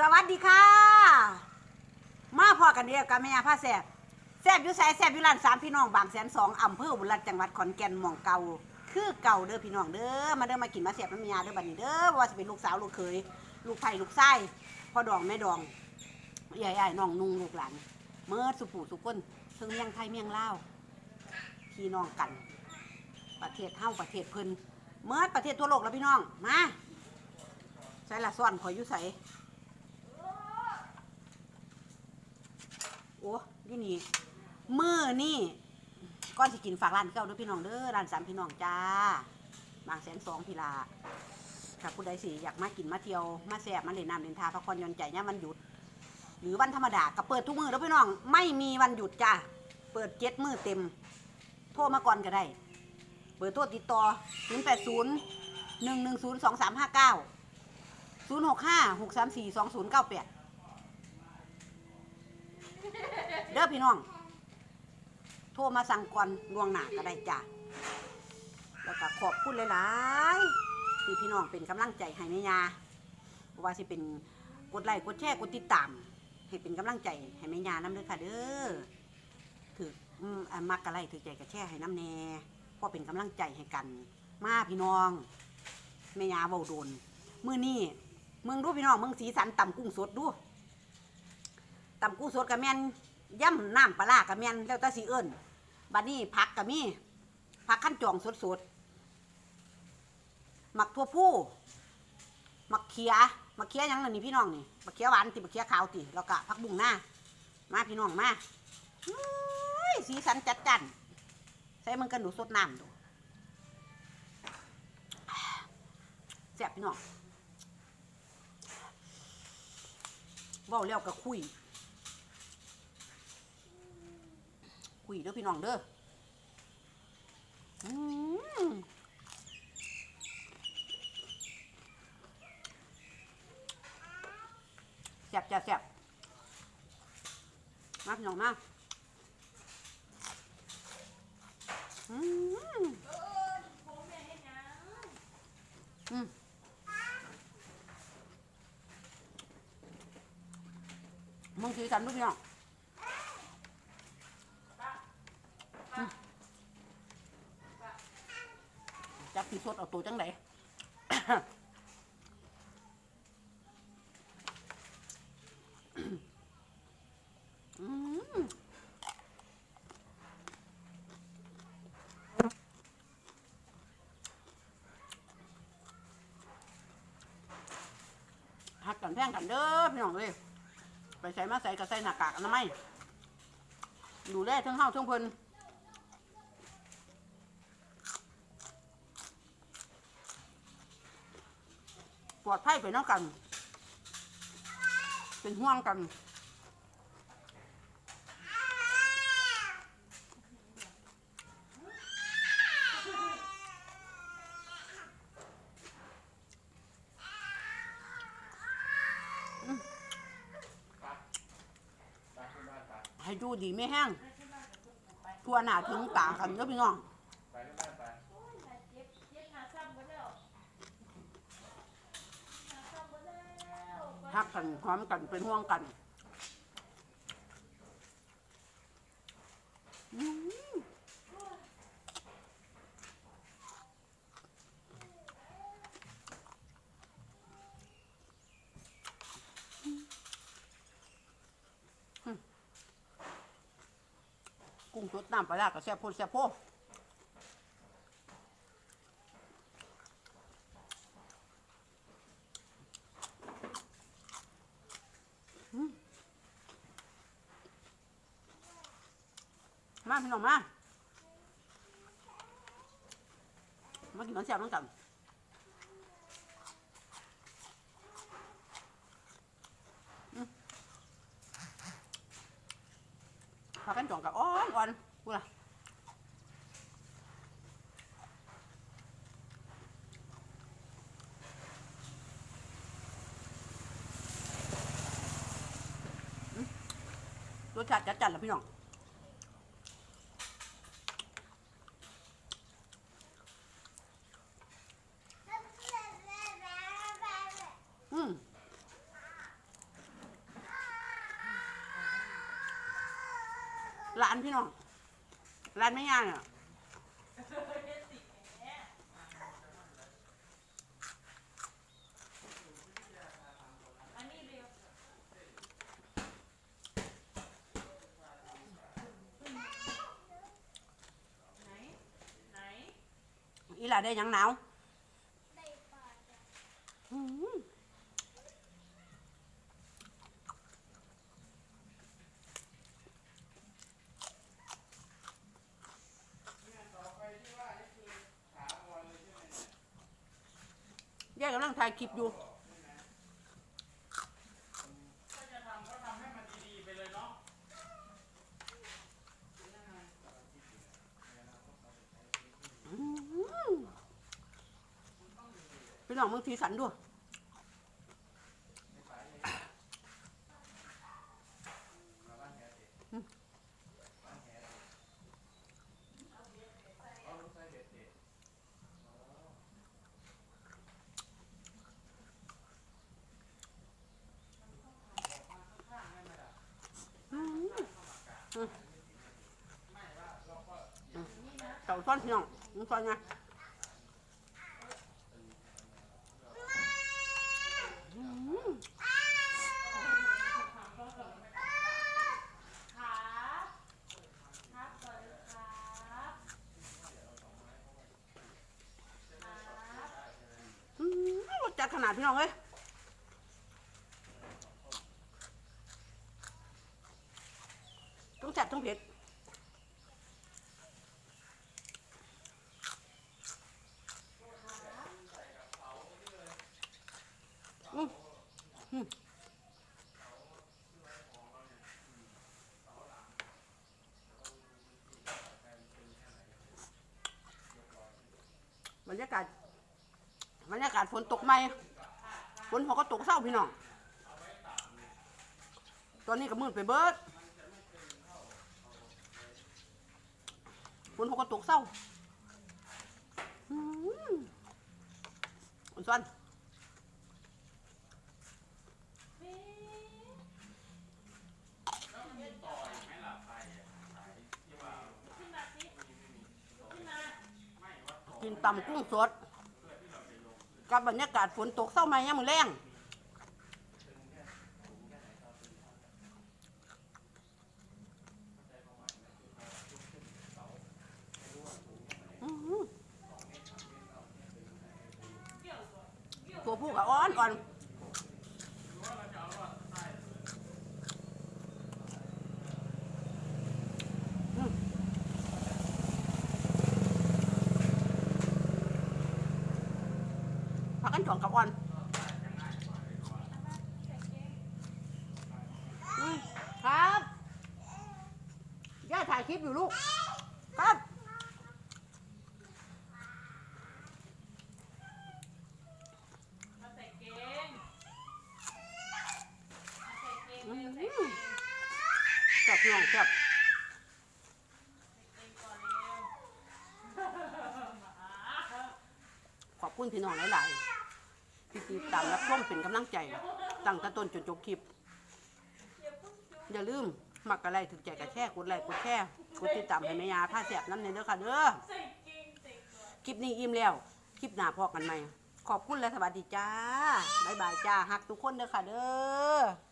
สวัสดีค่ะ มาพอกันเดียวกับแม่ยาผ้าแสบแสบอยู่ไสแสบอยู่ร้านสามพี่น้องบางแสนสองอำเภอบุรีรัมย์จังหวัดขอนแก่นหม่องเก่าคือเก่าเด้อพี่น้องเด้อมาเด้อมากินมาแสบน้ำแม่ยาเด้อบัดนี้เด้อว่าจะเป็นลูกสาวลูกเขยลูกไผ่ลูกไส้พ่อดองแม่ดองใหญ่ๆน้องนุ่งลูกหลานเมื่อสุผูสุก้นเทิงเมียงไทยเมียงลาวพี่น้องกัน ประเทศเฮาประเทศเพิ่นเมื่อประเทศทั่วโลกแล้วพี่น้องมาใส่ละซ่อนขอยอยู่ใส่ อ้ยี่นี่มือนี่ก้อนสิกินฝากร้านเก้าด้วยพี่น้องเด้อร้านสามพี่น้องจ้าบางแสนสองพีลาถ้าผู้ใดสิอยากมากินมาเที่ยวมาแซ่บมาเล่นน้ำเล่นทาพักผ่อนหย่อนใจเนี่ยมมันหยุด หรือวันธรรมดาก็เปิดทุกมือแล้วพี่น้องไม่มีวันหยุดจ้าเปิดเจ็ดมือเต็ม โทรมาก่อนก็ได้ เบอร์โทรติดต่อ0 8 0 1 1 0 2 3 5 9 0 6 5 6 3 4 2 0 9 8 เด้อพี่น้อง โทรมาสั่งก่อนล่วงหน้าก็ได้จ้ะแล้วก็ขอบคุณหลายๆที่พี่น้องเป็นกำลังใจให้แม่ยาว่าสิเป็นกดไลค์กดแชร์กดติดตาม ให้เป็นกำลังใจให้แม่ยาน้ำเด้อค่ะเด้อถืออืมอะมักกะไลถือใจกระแชร์ให้น้ำแน่พอเป็นกำลังใจให้กัน มาพี่น้องแม่ยาเบาโดนมือนี้มึงดูพี่น้องเมึงสีสันต่ำกุ้งสดดู ตำกุ้งสดกับแมนย่ำน้ำปลาร้ากับแมนแล้วแต่สีเอิญบัดนี้ผักกับมีผักขั้นจองสดๆหมักทั่วผู้หมักเขียหมักเขียยังล่ะนี่พี่น้องนี่หมักเขียหวานติหมักเขียขาวติแล้วก็ผักบุ้งหน้ามาพี่น้องมาสีสันจัดจันใส่มันกันดูสดน้ำดูแซ่บพี่น้องว้าแล้วก็คุย คุยเด้อพี่น้องเด้ออืมแซ่บจ้ะแซ่บมาพี่น้องมาอืมอืมมึงสีสันดูพี่น้อง จับสีสดเอาตัวจังไหนหักกันแท่งกันเด้อพี่น้องเลยไปใส่มาใส่กับใส่หน้ากากอนามัยดูแลทั้งเฮาทั้งเพิ่น ปลอดภัยไปน้องกัน เป็นห่วงกันให้ดูดีไม่แห้งทั่วหน้าถึงตากันเด้อพี่น้อง ฮั กันพร้อมกันเป็นห่วงกันกุ้งสดน้ำปลาร้ากับแซ่บโพดแซ่บโพ มาพี่น้องมา มากินน้ำแซ่บน้ำกันพากันจองกับอ้อนอ่อนกูล่ะรสชาติจัดจัดแล้วพี่น้อง อืม ร้านพี่น้องร้านไม่ย่างอะอีหล่าได้หยังหนาวอืม ยายกำ ลังถ่ายคลิปอยู่อืมพี่น้องมึงทีสันด้วยเต่าซ้ อนพี่น้องมึงซ้อนไงอืมครับครับสวัสดีครับครับอืมจัดขนาดพี่น้องเอ้ยต้องจัดต้องเผ็ด รรยากาศบรรยากาศฝนตกไหมฝนพอก็ตกเศร้าพี่น้อง ตอนนี้ก็มืดไปเบิดฝนพอก็ตกเศร้าอืมอุ่นซ้อนมาสิขึ้นมา กินตำกุ้งสด กับบรรยากาศฝนตกเศร้าไหมยังมือแรงหืมตัวผู้กับอ้อนอ่อน ผักกัน่วงกับอ่อนครับย่าถ่ายคลิปอยู่ลูก ครับ จับหน่องจับขอบคุณพี่น้องหลายๆ ติดตามรับชมเป็นกำลังใจ ตั้งแต่ต้นจนจบคลิป อย่าลืมมักอะไรถึงใจกระแช่กดไลค์กดแชร์กดติดตามให้แม่ยาผ้าแสบน้ำในเด้อค่ะเด้อคลิปนี้อิ่มแล้ว คลิปหน้าพอกันไหมขอบคุณและสวัสดีจ้า บ๊ายบายจ้าหักทุกคนเด้อค่ะเด้อ